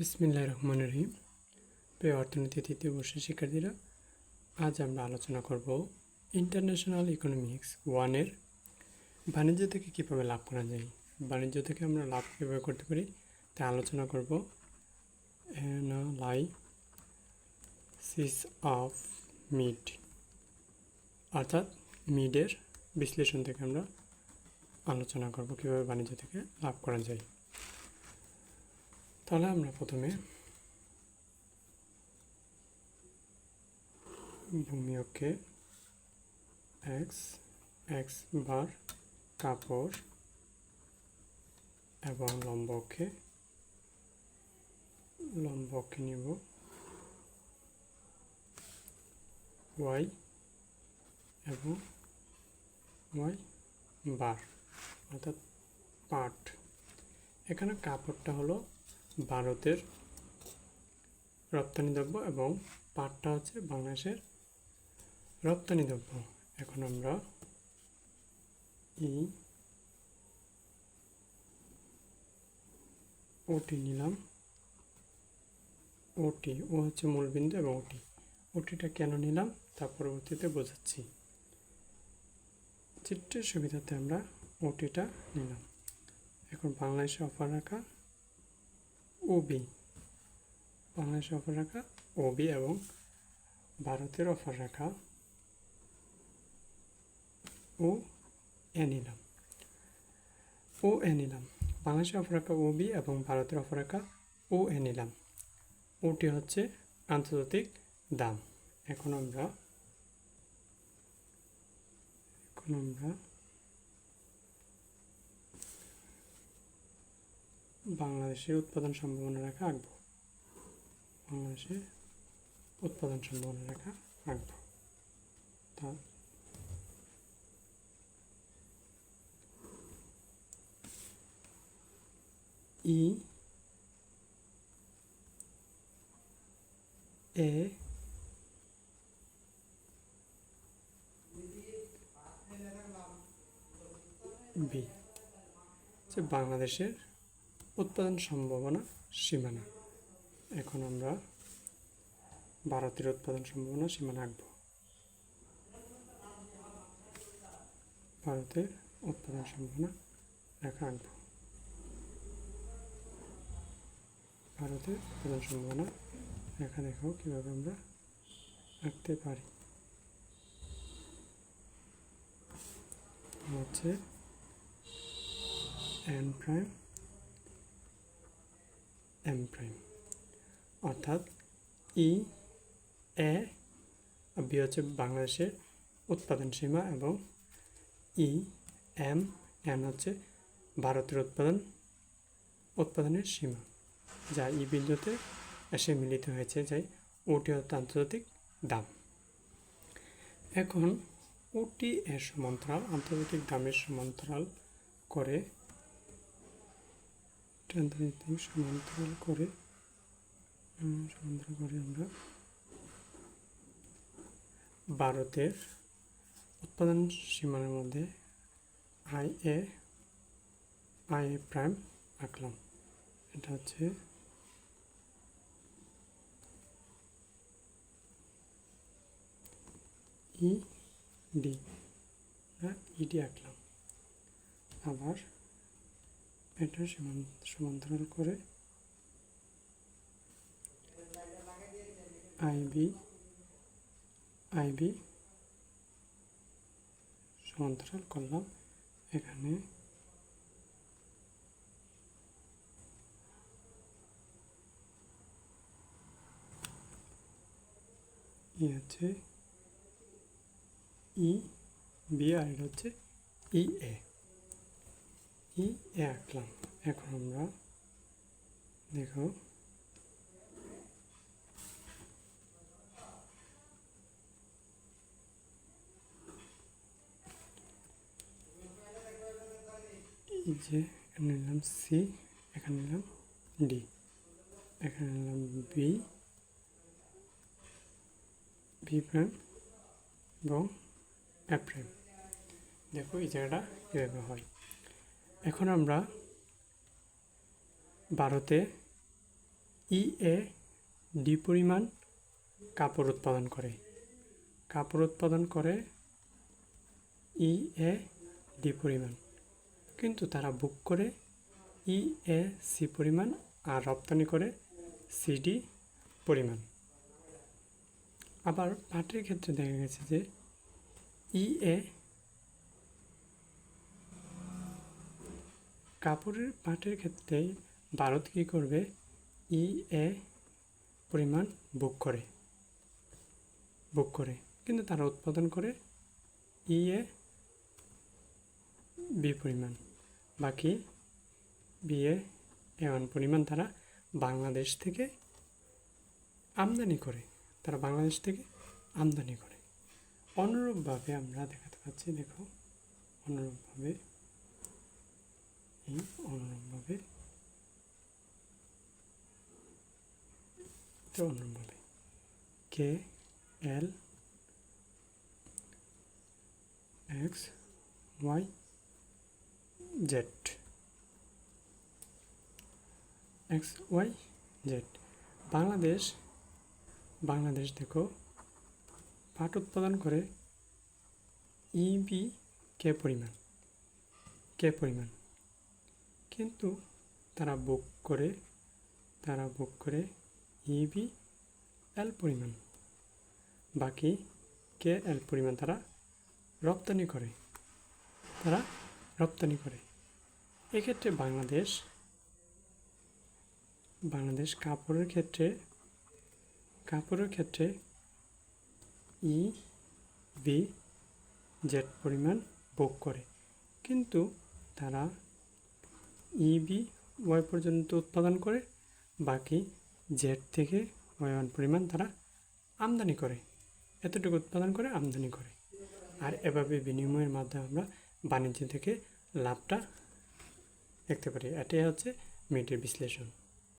বিসমিল্লাহ রহমান রহিম। প্রিয় অর্থনীতি তৃতীয় বর্ষের শিক্ষার্থীরা, আজ আমরা আলোচনা করব ইন্টারন্যাশনাল ইকোনমিক্স ওয়ানের বাণিজ্য থেকে কীভাবে লাভ করা যায়। বাণিজ্য থেকে আমরা লাভ কীভাবে করতে পারি তা আলোচনা করব। অ্যানালাইসিস অফ মিড, অর্থাৎ মিডের বিশ্লেষণ থেকে আমরা আলোচনা করব কীভাবে বাণিজ্য থেকে লাভ করা যায়। তাহলে আমরা প্রথমে ভূমি অক্ষে এক্স এক্স বার কাপড় এবং লম্বকে লম্বকে নিব। ওয়াই এবং ওয়াই বার, অর্থাৎ পাট। এখানে কাপড়টা হলো ভারতের রপ্তানি দ্রব্য এবং পাটটা হচ্ছে বাংলাদেশের রপ্তানি দ্রব্য। এখন আমরা ই ওটি নিলাম। ওটি, ও হচ্ছে মূলবিন্দু এবং ওটি। ওটিটা কেন নিলাম তা পরবর্তীতে বোঝাচ্ছি। চিত্রের সুবিধাতে আমরা ওটিটা নিলাম। এখন বাংলাদেশে অফার রাখা ওবি বাংলাদেশে অফার রাখা ওবি এবং ভারতের অফার রাখা ও এ ও এ নিলাম বাংলাদেশে অফার রাখা ওবি এবং ভারতের অফার রাখা ও এ নিলাম ওটি হচ্ছে আন্তর্জাতিক দাম। এখন আমরা এখন আমরা বাংলাদেশের উৎপাদন সম্ভাবনা রেখা আঁকবো বাংলাদেশের উৎপাদন সম্ভাবনা রেখা আঁকবো তা ই এ বি। হচ্ছে বাংলাদেশের উৎপাদন সম্ভাবনা সীমানা। এখন আমরা ভারতের উৎপাদন সম্ভাবনা সীমানা আঁকব। ভারতের উৎপাদন সম্ভাবনা রেখা আঁকব। ভারতের উৎপাদন সম্ভাবনা রেখা দেখাও কীভাবে আমরা আঁকতে পারি। হচ্ছে এন প্রাইম এম প্রাইম অর্থাৎ ই, এ, বি হচ্ছে বাংলাদেশের উৎপাদন সীমা এবং ই, এম, এন হচ্ছে ভারতের উৎপাদন, উৎপাদনের সীমা, যা ই বিন্দুতে এসে মিলিত হয়েছে, যাই ওটি আন্তর্জাতিক দাম। এখন ওটি এর সমান্তরাল, আন্তর্জাতিক দামের সমান্তরাল করে আন্তর্জাতিক সমান্তরাল করে সমান্তরাল করে আমরা ভারতের উৎপাদন সীমানার মধ্যে I A I A prime আঁকলাম। এটা হচ্ছে ই ডি ইডি আঁকলাম। আবার এটা সমান্তরাল করে আইবি আইবি সমান্তরাল করলাম। এখানে ই হচ্ছে ই বি আর এটা হচ্ছে ই এ ই আঁকলাম এখন আমরা দেখো। যে নিলাম সি এখানে নিলাম ডি এখানে নিলাম বি বি প্রাইম এবং এ দেখো এই জায়গাটা এভাবে হয়। এখন আমরা ভারতে ই এ ডি পরিমাণ কাপড় উৎপাদন করে। কাপড় উৎপাদন করে ই এ ডি পরিমাণ। কিন্তু তারা বুক করে ই এ সি পরিমাণ আর রপ্তানি করে সিডি পরিমাণ। আবার পাটের ক্ষেত্রে দেখা গেছে যে ই এ কাপড়ের পাটের ক্ষেত্রে ভারত কী করবে? ই এ পরিমাণ বুক করে। বুক করে। কিন্তু তারা উৎপাদন করে ই এ বি পরিমাণ। বাকি বি এ এ ওয়ান পরিমাণ তারা বাংলাদেশ থেকে আমদানি করে। তারা বাংলাদেশ থেকে আমদানি করে। অনুরূপভাবে আমরা দেখাতে পাচ্ছি, দেখো, অনুরূপভাবে এই অনুরূপভাবে তো অনুরূপভাবে K L X Y Z X Y Z Bangladesh Bangladesh দেখো। পাট উৎপাদন করে ইবি কে পরিমাণ। কে পরিমাণ। কিন্তু তারা বুক করে, তারা বুক করে ইবি এল পরিমাণ। বাকি কে এল পরিমাণ তারা রপ্তানি করে। তারা রপ্তানি করে। এক্ষেত্রে বাংলাদেশ বাংলাদেশ কাপড়ের ক্ষেত্রে কাপড়ের ক্ষেত্রে ই বি জেড পরিমাণ বুক করে। কিন্তু তারা ই বি ওয়াই পর্যন্ত উৎপাদন করে, বাকি জেড থেকে ওয়ান পরিমাণ তারা আমদানি করে। এতটুকু উৎপাদন করে, আমদানি করে। আর এভাবে বিনিময়ের মাধ্যমে আমরা বাণিজ্য থেকে লাভটা দেখতে পারি। এটাই হচ্ছে মিটের বিশ্লেষণ।